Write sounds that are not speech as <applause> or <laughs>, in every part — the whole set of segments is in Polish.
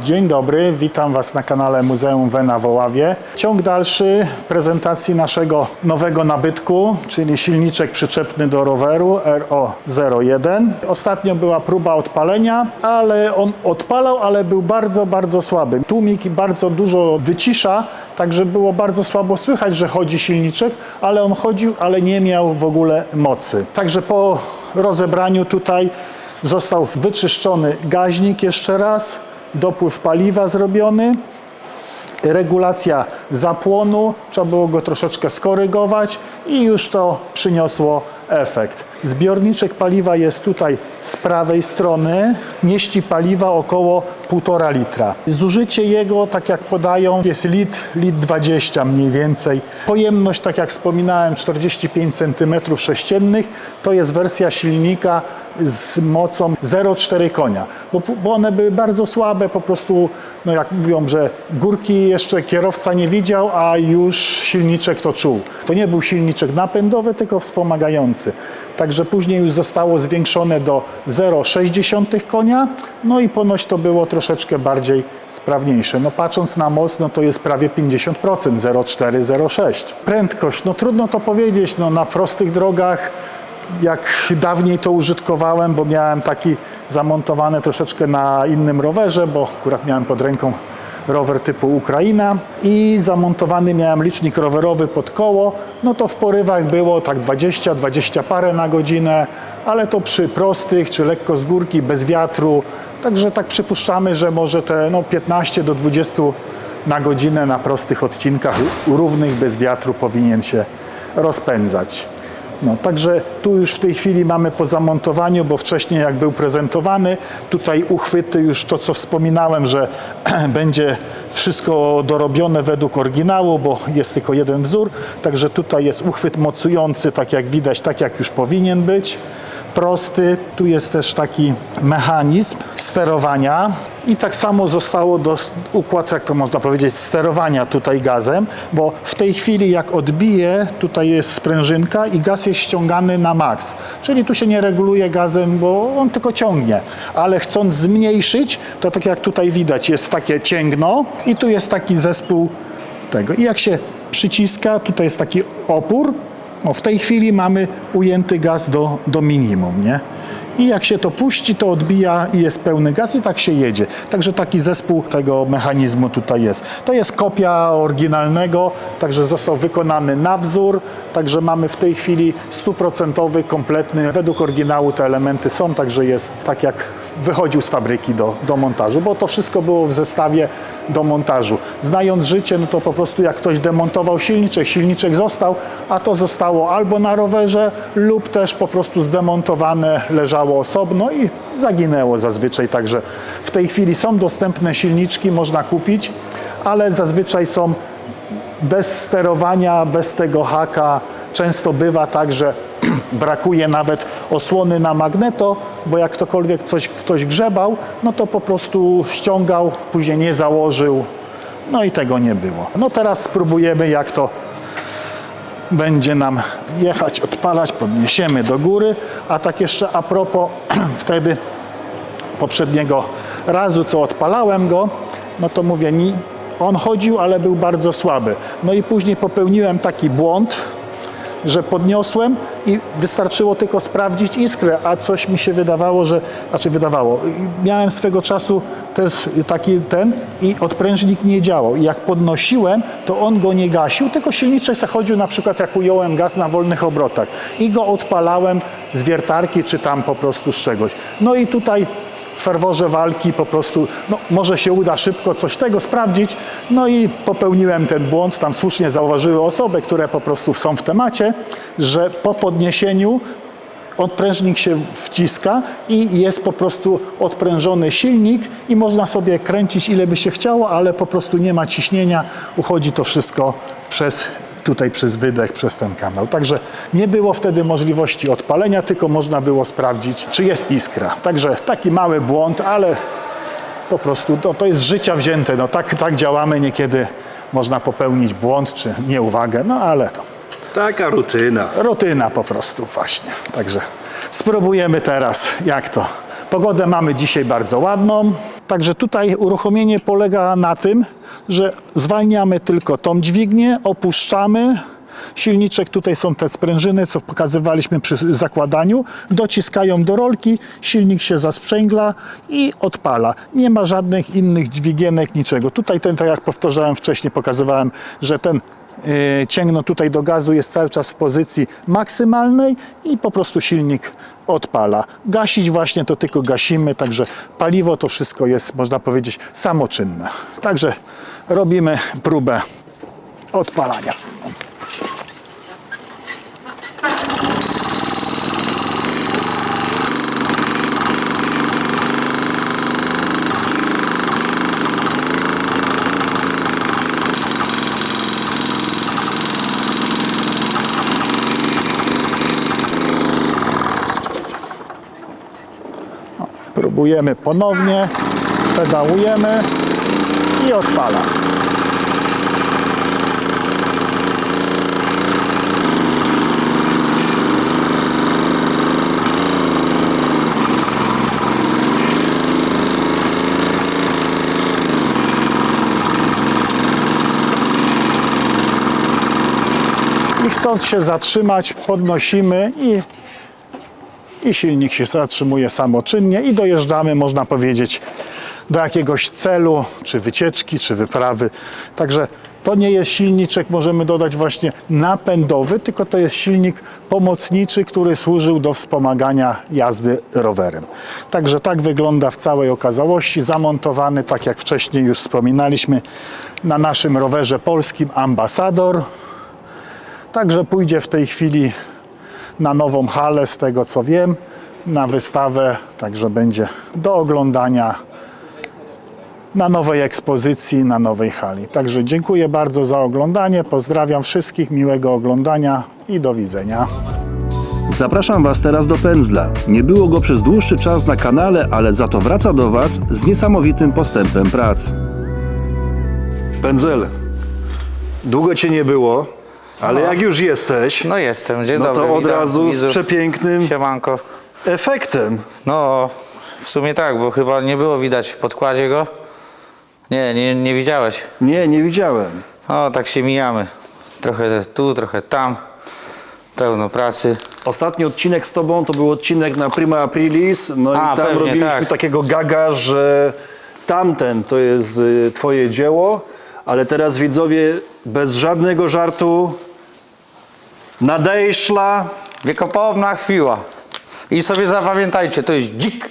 Dzień dobry, witam Was na kanale Muzeum Wena w Oławie. Ciąg dalszy prezentacji naszego nowego nabytku, czyli silniczek przyczepny do roweru RO01. Ostatnio była próba odpalenia, ale on odpalał, ale był bardzo, bardzo słaby. Tłumik bardzo dużo wycisza, także było bardzo słabo słychać, że chodzi silniczek, ale on chodził, ale nie miał w ogóle mocy. Także po rozebraniu tutaj został wyczyszczony gaźnik jeszcze raz, dopływ paliwa zrobiony, regulacja zapłonu, trzeba było go troszeczkę skorygować i już to przyniosło efekt. Zbiorniczek paliwa jest tutaj z prawej strony, mieści paliwa około 1,5 litra. Zużycie jego, tak jak podają, jest litr, litr 20 mniej więcej. Pojemność, tak jak wspominałem, 45 cm3, to jest wersja silnika z mocą 0,4 konia, bo, bo one były bardzo słabe, po prostu, no jak mówią, że górki jeszcze kierowca nie widział, a już silniczek to czuł. To nie był silniczek napędowy, tylko wspomagający. Także później już zostało zwiększone do 0,6 konia, no i ponoć to było troszeczkę bardziej sprawniejsze. No patrząc na moc, no to jest prawie 50%, 0,4, 0,6. Prędkość, no trudno to powiedzieć, no na prostych drogach jak dawniej to użytkowałem, bo miałem taki zamontowany troszeczkę na innym rowerze, bo akurat miałem pod ręką rower typu Ukraina i zamontowany miałem licznik rowerowy pod koło, no to w porywach było tak 20, 20 parę na godzinę, ale to przy prostych czy lekko z górki, bez wiatru, także tak przypuszczamy, że może te no, 15 do 20 na godzinę na prostych odcinkach równych bez wiatru powinien się rozpędzać. No, także tu już w tej chwili mamy po zamontowaniu, bo wcześniej jak był prezentowany, tutaj uchwyty już to co wspominałem, że <clears throat> będzie wszystko dorobione według oryginału, bo jest tylko jeden wzór, także tutaj jest uchwyt mocujący, tak jak widać, tak jak już powinien być prosty. Tu jest też taki mechanizm sterowania i tak samo zostało do układ, jak to można powiedzieć, sterowania tutaj gazem, bo w tej chwili jak odbije, tutaj jest sprężynka i gaz jest ściągany na maks. Czyli tu się nie reguluje gazem, bo on tylko ciągnie. Ale chcąc zmniejszyć, to tak jak tutaj widać, jest takie cięgno i tu jest taki zespół tego. I jak się przyciska, tutaj jest taki opór, no w tej chwili mamy ujęty gaz do, do minimum, nie? I jak się to puści, to odbija i jest pełny gaz i tak się jedzie. Także taki zespół tego mechanizmu tutaj jest. To jest kopia oryginalnego, także został wykonany na wzór, także mamy w tej chwili stuprocentowy, kompletny, według oryginału te elementy są, także jest tak jak wychodził z fabryki do, do montażu, bo to wszystko było w zestawie do montażu. Znając życie, no to po prostu jak ktoś demontował silniczek, silniczek został, a to zostało albo na rowerze lub też po prostu zdemontowane, leżało osobno i zaginęło zazwyczaj. Także w tej chwili są dostępne silniczki, można kupić, ale zazwyczaj są bez sterowania, bez tego haka. Często bywa tak, że <clears throat> brakuje nawet osłony na magneto, bo jak ktokolwiek coś, ktoś grzebał, no to po prostu ściągał, później nie założył, no i tego nie było. No teraz spróbujemy jak to będzie nam jechać, odpalać, podniesiemy do góry, a tak jeszcze a propos <clears throat> wtedy poprzedniego razu, co odpalałem go, no to mówię, on chodził, ale był bardzo słaby. No i później popełniłem taki błąd, że podniosłem i wystarczyło tylko sprawdzić iskrę, a coś mi się wydawało, że, znaczy wydawało, miałem swego czasu też taki ten i odprężnik nie działał. I jak podnosiłem, to on go nie gasił, tylko silniczek zachodził na przykład jak ująłem gaz na wolnych obrotach. I go odpalałem z wiertarki czy tam po prostu z czegoś. No i tutaj ferworze walki po prostu, no może się uda szybko coś tego sprawdzić, no i popełniłem ten błąd, tam słusznie zauważyły osoby, które po prostu są w temacie, że po podniesieniu odprężnik się wciska i jest po prostu odprężony silnik i można sobie kręcić ile by się chciało, ale po prostu nie ma ciśnienia, uchodzi to wszystko przez tutaj przez wydech, przez ten kanał. Także nie było wtedy możliwości odpalenia, tylko można było sprawdzić, czy jest iskra. Także taki mały błąd, ale po prostu to, to jest życia wzięte. No, tak, tak działamy, niekiedy można popełnić błąd czy nieuwagę, no ale to Taka rutyna. rutyna po prostu właśnie. Także spróbujemy teraz, jak to. Pogodę mamy dzisiaj bardzo ładną, Także tutaj uruchomienie polega na tym, że zwalniamy tylko tą dźwignię, opuszczamy. Silniczek, tutaj są te sprężyny, co pokazywaliśmy przy zakładaniu. Dociskają do rolki, silnik się zasprzęgla i odpala. Nie ma żadnych innych dźwigienek, niczego. Tutaj ten, tak jak powtarzałem wcześniej, pokazywałem, że ten cięgno tutaj do gazu jest cały czas w pozycji maksymalnej i po prostu silnik odpala. Gasić właśnie to tylko gasimy, także paliwo to wszystko jest, można powiedzieć, samoczynne. Także robimy próbę odpalania. Próbujemy ponownie, pedałujemy i odpala. Chcąc się zatrzymać, podnosimy i i silnik się zatrzymuje samoczynnie i dojeżdżamy, można powiedzieć, do jakiegoś celu, czy wycieczki, czy wyprawy. Także to nie jest silniczek, możemy dodać właśnie napędowy, tylko to jest silnik pomocniczy, który służył do wspomagania jazdy rowerem. Także tak wygląda w całej okazałości, zamontowany, tak jak wcześniej już wspominaliśmy, na naszym rowerze polskim Ambassador. Także pójdzie w tej chwili na nową halę, z tego co wiem, na wystawę, także będzie do oglądania na nowej ekspozycji, na nowej hali. Także dziękuję bardzo za oglądanie, pozdrawiam wszystkich, miłego oglądania i do widzenia. Zapraszam Was teraz do pędzla. Nie było go przez dłuższy czas na kanale, ale za to wraca do Was z niesamowitym postępem prac. Pędzel. Długo cię nie było, ale jak już jesteś, No jestem, dzień no dobry. to od witam razu z widzów. przepięknym Siemanko. efektem. No, w sumie tak, bo chyba nie było widać w podkładzie go. Nie, nie, nie widziałeś. Nie, nie widziałem. No, tak się mijamy. Trochę tu, trochę tam. Pełno pracy. Ostatni odcinek z tobą to był odcinek na Prima Aprilis, no A, i tam pewnie, robiliśmy tak. takiego gaga, że tamten to jest y, twoje dzieło, ale teraz widzowie bez żadnego żartu nadejszła Wiekopomna chwila. I sobie zapamiętajcie, to jest dzik. <laughs>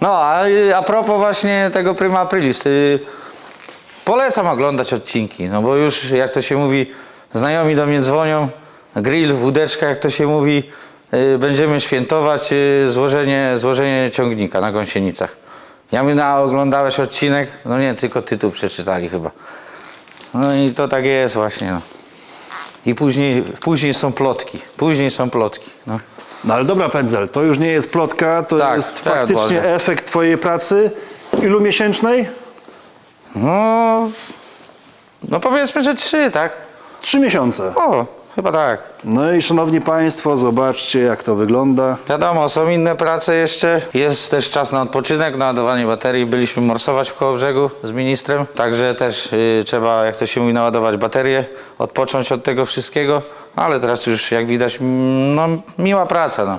No, a, a propos właśnie tego Prima Aprilis. y, Polecam oglądać odcinki, no bo już jak to się mówi, znajomi do mnie dzwonią, grill, wódeczka, jak to się mówi, y, będziemy świętować y, złożenie, złożenie ciągnika na gąsienicach. Ja mówię, no oglądałeś odcinek? No nie, tylko tytuł przeczytali chyba. No i to tak jest właśnie, no. I później, później są plotki, później są plotki, no. No ale dobra Pędzel, to już nie jest plotka, to Tak, jest tak, faktycznie Boże. efekt twojej pracy. Ilu miesięcznej? No, no powiedzmy, że trzy, tak? Trzy miesiące. O, chyba tak. No i szanowni Państwo, zobaczcie jak to wygląda. Wiadomo, są inne prace jeszcze. Jest też czas na odpoczynek, na ładowanie baterii. Byliśmy morsować w koło brzegu z ministrem, także też y, trzeba, jak to się mówi, naładować baterię, odpocząć od tego wszystkiego. Ale teraz już, jak widać, mm, no, miła praca, no.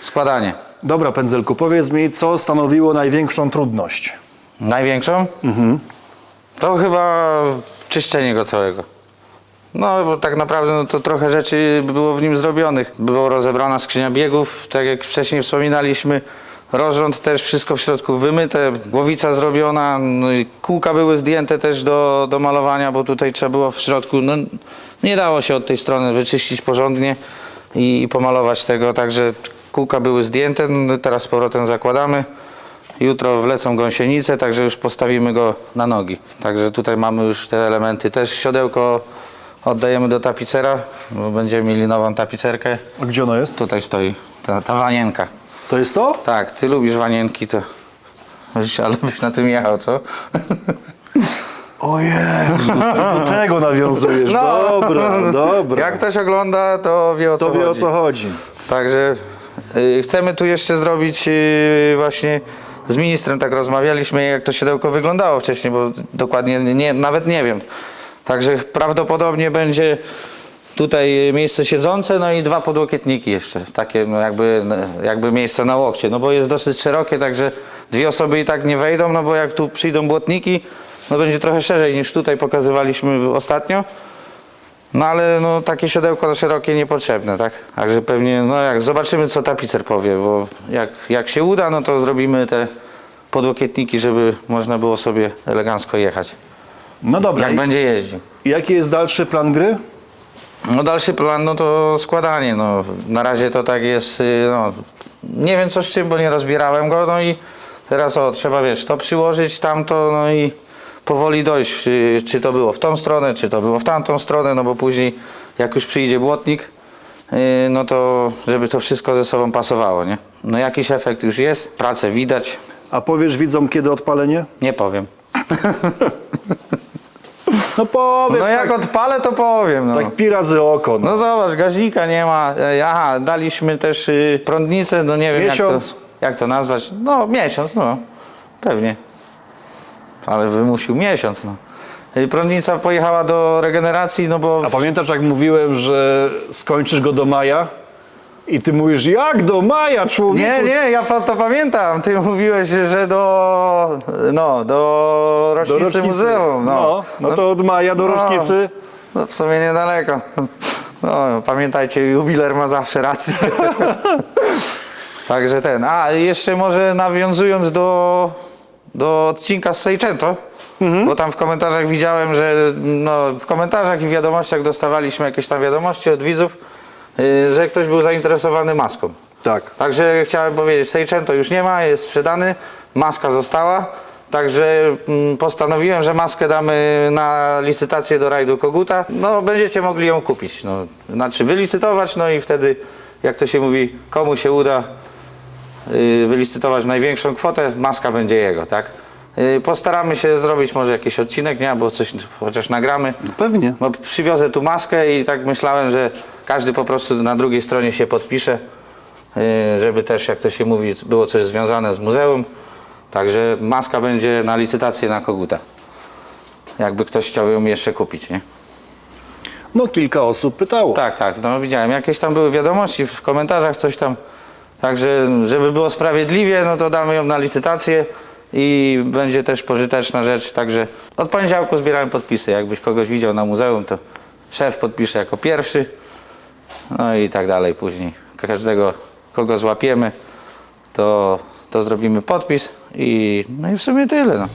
Składanie. Dobra Pędzelku, powiedz mi, co stanowiło największą trudność? Największą? To chyba czyszczenie go całego. No, bo tak naprawdę no, to trochę rzeczy było w nim zrobionych. Była rozebrana skrzynia biegów, tak jak wcześniej wspominaliśmy. Rozrząd też, wszystko w środku wymyte, głowica zrobiona, no i kółka były zdjęte też do, do malowania, bo tutaj trzeba było w środku, no nie dało się od tej strony wyczyścić porządnie i, i pomalować tego, także kółka były zdjęte, no, teraz z powrotem zakładamy. Jutro wlecą gąsienice, także już postawimy go na nogi. Także tutaj mamy już te elementy. Też siodełko oddajemy do tapicera, bo będziemy mieli nową tapicerkę. A gdzie ono jest? Tutaj stoi ta, ta wanienka. To jest to? Tak, ty lubisz wanienki, to byś- ale byś na tym jechał, co? Ojej, <laughs> do tego nawiązujesz. Dobra, dobra. No. Jak ktoś ogląda, to wie o co to wie o chodzi. co chodzi. Także y, chcemy tu jeszcze zrobić y, właśnie z ministrem tak rozmawialiśmy, jak to siodełko wyglądało wcześniej, bo dokładnie nie, nawet nie wiem. Także prawdopodobnie będzie tutaj miejsce siedzące, no i dwa podłokietniki jeszcze, takie no jakby, jakby miejsce na łokcie, no bo jest dosyć szerokie, także dwie osoby i tak nie wejdą, no bo jak tu przyjdą błotniki, no będzie trochę szerzej niż tutaj pokazywaliśmy ostatnio. No ale no, takie siodełko szerokie niepotrzebne, tak? Także pewnie, no jak zobaczymy co tapicer powie, bo jak, jak się uda, no to zrobimy te podłokietniki, żeby można było sobie elegancko jechać. No dobra, Jak i będzie jeździł. jaki jest dalszy plan gry? No dalszy plan, no to składanie, no na razie to tak jest, y, no nie wiem co z czym, bo nie rozbierałem go, no i teraz o, trzeba wiesz, to przyłożyć, tamto, no i powoli dojść, y, czy to było w tą stronę, czy to było w tamtą stronę, no bo później jak już przyjdzie błotnik, y, no to żeby to wszystko ze sobą pasowało, nie? No jakiś efekt już jest, pracę widać, A powiesz widzom, kiedy odpalenie? nie powiem. <laughs> No powiedz, No jak tak, odpalę, to powiem, no. tak pi razy oko. No. No zobacz, gaźnika nie ma. E, Aha, daliśmy też y, prądnicę, no nie wiem jak Miesiąc. to, jak to nazwać. No miesiąc, no. Pewnie. Ale wymusił miesiąc, no. Y, Prądnica pojechała do regeneracji, no bo... A pamiętasz, jak mówiłem, że skończysz go do maja? I ty mówisz, jak do maja, człowieku? Nie, nie, ja pa- to pamiętam. Ty mówiłeś, że do... No, do rocznicy, muzeum. No. No, no to od maja do No. rocznicy. No w sumie niedaleko. No, pamiętajcie, jubiler ma zawsze rację. <laughs> Także ten. A jeszcze może nawiązując do, do odcinka z Seicento, bo tam w komentarzach widziałem, że no, w komentarzach i wiadomościach dostawaliśmy jakieś tam wiadomości od widzów, y, że ktoś był zainteresowany maską. Tak. Także chciałem powiedzieć, Seicento już nie ma, jest sprzedany, maska została. Także mm, postanowiłem, że maskę damy na licytację do rajdu Koguta. No, będziecie mogli ją kupić. No, znaczy wylicytować, no i wtedy, jak to się mówi, komu się uda y, wylicytować największą kwotę, maska będzie jego, tak? Y, Postaramy się zrobić może jakiś odcinek, nie? Albo coś chociaż nagramy. Pewnie. Bo przywiozę tu maskę i tak myślałem, że każdy po prostu na drugiej stronie się podpisze, yy, żeby też, jak to się mówi, było coś związane z muzeum. Także maska będzie na licytację na koguta. Jakby ktoś chciał ją jeszcze kupić, nie? No kilka osób pytało. Tak, tak, no widziałem. Jakieś tam były wiadomości w komentarzach, coś tam. Także, żeby było sprawiedliwie, no to damy ją na licytację i będzie też pożyteczna rzecz. Także od poniedziałku zbierałem podpisy. Jakbyś kogoś widział na muzeum, to szef podpisze jako pierwszy. No i tak dalej później. Każdego, kogo złapiemy, to, to zrobimy podpis i no i w sumie tyle. No.